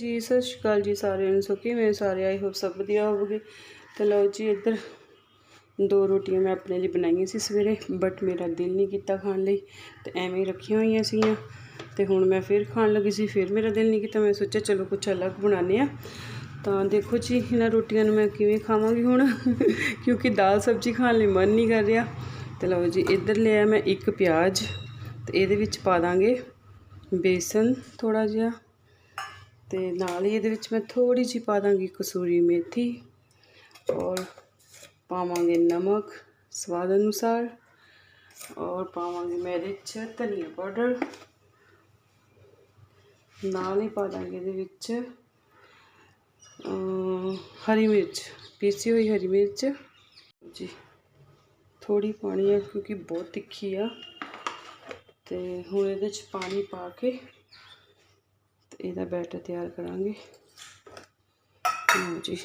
ਜੀ, ਸਤਿ ਸ਼੍ਰੀ ਅਕਾਲ ਜੀ ਸਾਰਿਆਂ ਨੂੰ। ਸੋ ਕਿਵੇਂ ਸਾਰੇ? ਆਈ ਹੋਪ ਸਭ ਵਧੀਆ ਹੋਵੋਗੇ। ਤੇ ਲਓ ਜੀ, ਇੱਧਰ ਦੋ ਰੋਟੀਆਂ ਮੈਂ ਆਪਣੇ ਲਈ ਬਣਾਈਆਂ ਸੀ ਸਵੇਰੇ ਬਟ ਮੇਰਾ ਦਿਲ ਨਹੀਂ ਕੀਤਾ ਖਾਣ ਲਈ। ਤੇ ਐਵੇਂ ਹੀ ਰੱਖੀਆਂ ਹੋਈਆਂ ਸੀਗੀਆਂ। ਤੇ ਹੁਣ ਮੈਂ ਫਿਰ ਖਾਣ ਲੱਗੀ ਸੀ, ਫਿਰ ਮੇਰਾ ਦਿਲ ਨਹੀਂ ਕੀਤਾ। ਮੈਂ ਸੋਚਿਆ ਚਲੋ ਕੁਝ ਅਲੱਗ ਬਣਾਉਂਦੇ ਆ ਤਾਂ ਦੇਖੋ ਜੀ, ਇਹਨਾਂ ਰੋਟੀਆਂ ਨੂੰ ਮੈਂ ਕਿਵੇਂ ਖਾਵਾਂਗੀ ਹੁਣ? ਕਿਉਂਕਿ ਦਾਲ ਸਬਜ਼ੀ ਖਾਣ ਲਈ ਮਨ ਨਹੀਂ ਕਰ ਰਿਹਾ। ਤੇ ਲਓ ਜੀ, ਇੱਧਰ ਲਿਆ ਮੈਂ ਇੱਕ ਪਿਆਜ਼। ਤੇ ਇਹਦੇ ਵਿੱਚ ਪਾ ਦਾਂਗੇ ਬੇਸਨ ਥੋੜਾ ਜਿਹਾ। ਤੇ ਨਾਲ ਹੀ ਇਹਦੇ ਵਿੱਚ ਮੈਂ ਥੋੜੀ ਜਿਹੀ ਪਾ ਦਾਂਗੀ ਕਸੂਰੀ ਮੇਥੀ ਔਰ ਪਾਵਾਂਗੇ ਨਮਕ ਸਵਾਦ ਅਨੁਸਾਰ ਔਰ ਪਾਵਾਂਗੇ ਮਿਰਚ ਧਨੀਆ ਪਾਊਡਰ। ਨਾਲ ਹੀ ਪਾ ਦਾਂਗੇ ਇਹਦੇ ਵਿੱਚ ਹਰੀ ਮਿਰਚ, ਪੀਸੀ ਹੋਈ ਹਰੀ ਮਿਰਚ। ਜੀ ਥੋੜੀ ਪਾਣੀ ਹੈ ਕਿਉਂਕਿ ਬਹੁਤ ਤਿੱਖੀ ਆ ਤੇ ਹੁਣ ਇਹਦੇ ਚ ਪਾਣੀ ਪਾ ਕੇ ਇਹਦਾ ਬੈਟਰ ਤਿਆਰ ਕਰਾਂਗੇ। ਲਓ ਜੀ।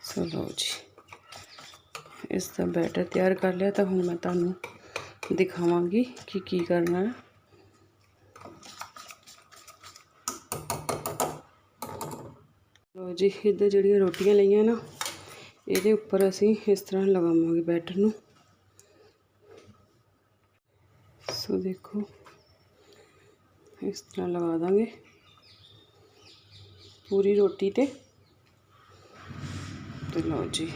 ਸੋ ਲਓ ਜੀ। ਇਸ ਦਾ ਬੈਟਰ ਤਿਆਰ ਕਰ ਲਿਆ ਤਾਂ ਹੁਣ ਮੈਂ ਤੁਹਾਨੂੰ ਦਿਖਾਵਾਂਗੀ ਕਿ ਕੀ ਕਰਨਾ ਹੈ। ਲਓ ਜੀ, ਇੱਧਰ ਜਿਹੜੀਆਂ ਰੋਟੀਆਂ ਲਈਆਂ ਨਾ, ਇਹਦੇ ਉੱਪਰ ਅਸੀਂ ਇਸ ਤਰ੍ਹਾਂ ਲਗਾਵਾਂਗੇ ਬੈਟਰ ਨੂੰ। ਸੋ ਦੇਖੋ, ਇਸ ਤਰ੍ਹਾਂ ਲਗਾ ਦਾਂਗੇ ਪੂਰੀ ਰੋਟੀ ਤੇ। ਤੇ ਲਓ ਜੀ।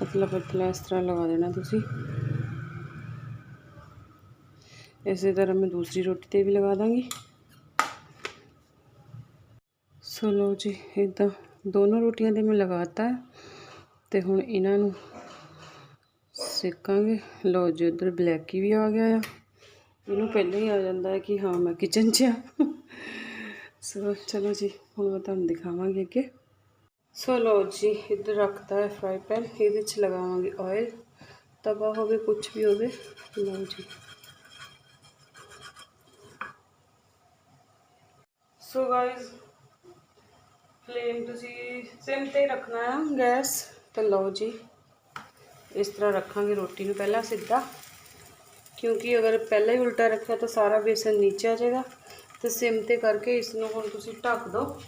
ਪਤਲਾ ਪਤਲਾ ਇਸ ਤਰ੍ਹਾਂ ਲਗਾ ਦੇਣਾ ਤੁਸੀਂ। ਇਸੇ ਤਰ੍ਹਾਂ ਮੈਂ ਦੂਸਰੀ ਰੋਟੀ ਤੇ ਵੀ ਲਗਾ ਦਾਂਗੀ। ਸੋ ਲਓ ਜੀ ਇਦਾਂ ਦੋਨੋਂ ਰੋਟੀਆਂ ਤੇ ਮੈਂ ਲਗਾਤਾ ਹੈ ਤੇ ਹੁਣ ਇਹਨਾਂ ਨੂੰ ਸਿੱਕਾਂਗੇ। ਲਓ ਜੀ, ਉਧਰ ਬਲੈਕੀ ਵੀ ਆ ਗਿਆ ਆ। ਇਹਨੂੰ ਪਹਿਲਾਂ ਹੀ ਆ ਜਾਂਦਾ ਹੈ ਕਿ ਹਾਂ, ਮੈਂ ਕਿਚਨ 'ਚ ਆ। ਸੋ, ਚਲੋ ਜੀ, ਹੁਣ ਮੈਂ ਤੁਹਾਨੂੰ ਦਿਖਾਵਾਂਗੀ ਅੱਗੇ। ਸੋ, ਲਓ ਜੀ, ਇੱਧਰ ਰੱਖਤਾ ਹੈ ਫਰਾਈ ਪੈਨ, ਇਹਦੇ 'ਚ ਲਗਾਵਾਂਗੇ ਆਇਲ ਤਵਾ ਹੋਵੇ ਕੁਝ ਵੀ ਹੋਵੇ। ਲਓ ਜੀ। ਸੋ ਗਾਇਸ ਫਲੇਮ ਤੁਸੀਂ ਸਿਮ ਤੇ ਹੀ ਰੱਖਣਾ ਹੈ ਗੈਸ ਤੇ ਲਓ ਜੀ। ਇਸ ਤਰ੍ਹਾਂ ਰੱਖਾਂਗੇ ਰੋਟੀ ਨੂੰ ਪਹਿਲਾਂ ਸਿੱਧਾ। ਕਿਉਂਕਿ ਅਗਰ ਪਹਿਲਾਂ ਹੀ ਉਲਟਾ ਰੱਖਿਆ ਤਾਂ ਸਾਰਾ ਬੇਸਨ ਨੀਚੇ ਆ ਜਾਏਗਾ। ਤੇ ਸਿਮ ਤੇ ਕਰਕੇ ਇਸ ਨੂੰ ਹੁਣ ਤੁਸੀਂ ਢੱਕ ਦਿਓ।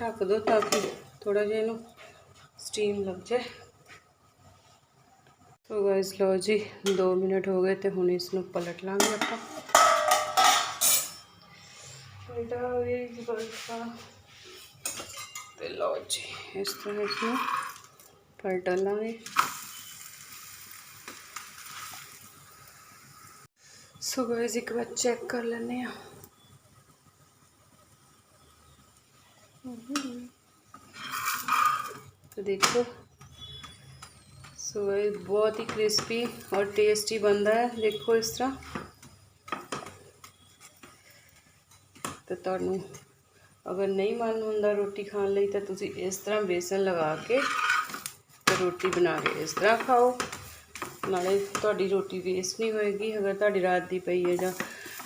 ਢੱਕ ਦਿਓ ਤਾਂ ਕਿ ਥੋੜਾ ਜਿਹਾ ਇਹਨੂੰ ਸਟੀਮ ਲੱਗ ਜਾਏ। ਸੋ ਗਾਇਸ ਲਓ ਜੀ 2 ਮਿੰਟ ਹੋ ਗਏ ਤੇ ਹੁਣ ਇਸ ਨੂੰ ਪਲਟ ਲਾਂਗੇ ਆਪਾਂ ਪਲਟਾ ਵੀ ਪਲਟਾ ਤੇ ਲਓ ਜੀ ਇਸ ਤਰ੍ਹਾਂ ਇਸ ਨੂੰ ਪਲਟ ਲਾਂਗੇ ਸੋ ਗਾਇਸ ਇੱਕ ਵਾਰ ਚੈੱਕ ਕਰ ਲੈਂਦੇ ਆ तो देखो ਸੋ ਇਹ ਬਹੁਤ ਹੀ ਕ੍ਰਿਸਪੀ ਔਰ ਟੇਸਟੀ ਬਣਦਾ ਹੈ। ਦੇਖੋ ਇਸ ਤਰ੍ਹਾਂ। ਤੇ ਤੁਹਾਨੂੰ ਅਗਰ ਨਹੀਂ ਮਨ ਹੁੰਦਾ ਰੋਟੀ ਖਾਣ ਲਈ, ਤਾਂ ਤੁਸੀਂ ਇਸ ਤਰ੍ਹਾਂ ਬੇਸਨ ਲਗਾ ਕੇ ਤੇ ਰੋਟੀ ਬਣਾ ਕੇ ਇਸ ਤਰ੍ਹਾਂ ਖਾਓ। ਨਾਲੇ ਤੁਹਾਡੀ ਰੋਟੀ ਵੇਸਟ ਨਹੀਂ ਹੋਏਗੀ। ਅਗਰ ਤੁਹਾਡੀ ਰਾਤ ਦੀ ਪਈ ਹੈ ਜਾਂ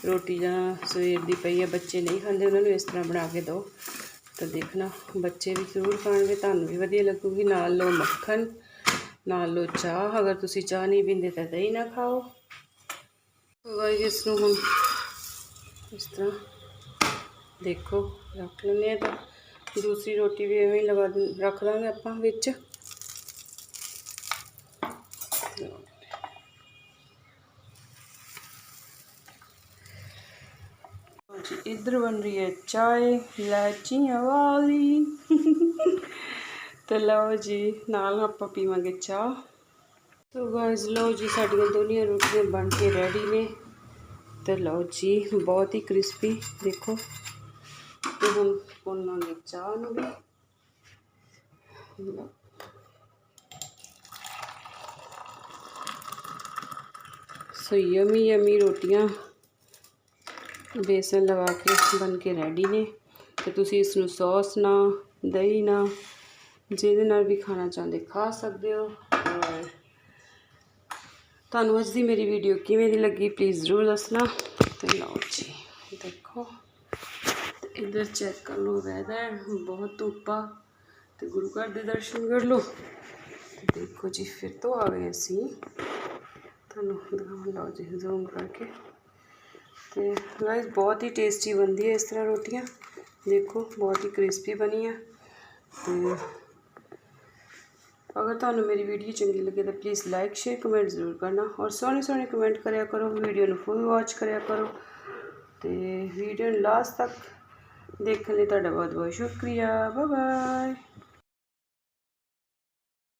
ਰੋਟੀ ਜਾਂ ਸਵੇਰ ਦੀ ਪਈ ਹੈ, ਬੱਚੇ ਨਹੀਂ ਖਾਂਦੇ, ਉਹਨਾਂ ਨੂੰ ਇਸ ਤਰ੍ਹਾਂ ਬਣਾ ਕੇ ਦਿਓ। ਤਾਂ ਦੇਖਣਾ, ਬੱਚੇ ਵੀ ਜ਼ਰੂਰ ਖਾਣਗੇ, ਤੁਹਾਨੂੰ ਵੀ ਵਧੀਆ ਲੱਗੂਗੀ। ਨਾਲ ਲਓ ਮੱਖਣ। ਨਾਲ ਲਓ ਚਾਹ, ਅਗਰ ਤੁਸੀਂ ਚਾਹ ਨਹੀਂ ਪੀਂਦੇ ਤਾਂ ਦਹੀਂ ਨਾ ਖਾਓ। ਗਾਇਸ ਇਸ ਨੂੰ ਹੁਣ ਇਸ ਤਰ੍ਹਾਂ ਦੇਖੋ, ਰੱਖ ਲੈਂਦੇ ਆ ਤਾਂ ਦੂਸਰੀ ਰੋਟੀ ਵੀ ਐਵੇਂ ਹੀ ਲਗਾ ਦਿੰ- ਰੱਖ ਦਾਂਗੇ ਆਪਾਂ ਵਿੱਚ। ਜੀ, ਇੱਧਰ ਬਣ ਰਹੀ ਹੈ ਚਾय ਇਲਾਚੀਆਂ ਵਾਲੀ। ਤੇ ਲਓ ਜੀ, ਨਾਲ ਆਪਾਂ ਪੀਵਾਂਗੇ ਚਾਹ। ਸੋ ਗਾਇਸ ਲਓ ਜੀ, ਸਾਡੀਆਂ ਦੋਨੀਆਂ ਰੋਟੀਆਂ ਬਣ ਕੇ ਰੈਡੀ ਨੇ। ਤੇ ਲਓ ਜੀ, ਬਹੁਤ ਹੀ ਕ੍ਰਿਸਪੀ ਦੇਖੋ। ਤੇ ਹੁਣ ਪਾਉਣਾਂਗੇ ਚਾਹ ਨੂੰ ਵੀ। ਲਓ। ਸੋ ਯਮੀ ਯਮੀ ਰੋਟੀਆਂ ਬੇਸਨ ਲਗਾ ਕੇ ਬਣ ਕੇ ਰੈਡੀ ਨੇ। ਤੇ ਤੁਸੀਂ ਇਸ ਨੂੰ ਸੌਸ ਨਾ, ਦਹੀਂ ਨਾ ਜਿਹਦੇ ਨਾਲ ਵੀ ਖਾਣਾ ਚਾਹੁੰਦੇ, ਖਾ ਸਕਦੇ ਹੋ। ਔਰ ਤੁਹਾਨੂੰ ਅੱਜ ਦੀ ਮੇਰੀ ਵੀਡੀਓ ਕਿਵੇਂ ਦੀ ਲੱਗੀ ਪਲੀਜ਼ ਜ਼ਰੂਰ ਦੱਸਣਾ। ਤੇ ਲਓ ਜੀ, ਦੇਖੋ। ਤੇ ਇੱਧਰ ਚੈੱਕ ਕਰ ਲਓ ਵੈਦਰ ਬਹੁਤ ਧੁੱਪ ਤੇ ਗੁਰੂ ਘਰ ਦੇ ਦਰਸ਼ਨ ਕਰ ਲਓ। ਤੇ ਦੇਖੋ ਜੀ, ਫਿਰ ਤੋਂ ਆ ਗਏ ਅਸੀਂ। ਤੁਹਾਨੂੰ ਦਿਖਾਉਣ ਲਓ ਜੀ ਜ਼ੂਮ ਕਰਕੇ। ਤੇ ਗਾਇਸ ਬਹੁਤ ਹੀ ਟੇਸਟੀ ਬਣਦੀ ਹੈ ਇਸ ਤਰ੍ਹਾਂ ਰੋਟੀਆਂ। ਦੇਖੋ, ਬਹੁਤ ਹੀ ਕ੍ਰਿਸਪੀ ਬਣੀ ਆ ਤੇ ਅਗਰ ਤੁਹਾਨੂੰ ਮੇਰੀ ਵੀਡੀਓ ਚੰਗੀ ਲੱਗੇ ਤਾਂ ਪਲੀਜ਼ ਲਾਈਕ ਸ਼ੇਅਰ ਕਮੈਂਟ ਜ਼ਰੂਰ ਕਰਨਾ। ਔਰ ਸੋਹਣੇ ਸੋਹਣੇ ਕਮੈਂਟ ਕਰਿਆ ਕਰੋ, ਵੀਡੀਓ ਨੂੰ ਫੁੱਲ ਵਾਚ ਕਰਿਆ ਕਰੋ। ਤੇ ਵੀਡੀਓ ਨੂੰ ਲਾਸਟ ਤੱਕ ਦੇਖਣ ਲਈ ਤੁਹਾਡਾ ਬਹੁਤ ਬਹੁਤ ਸ਼ੁਕਰੀਆ। Bye bye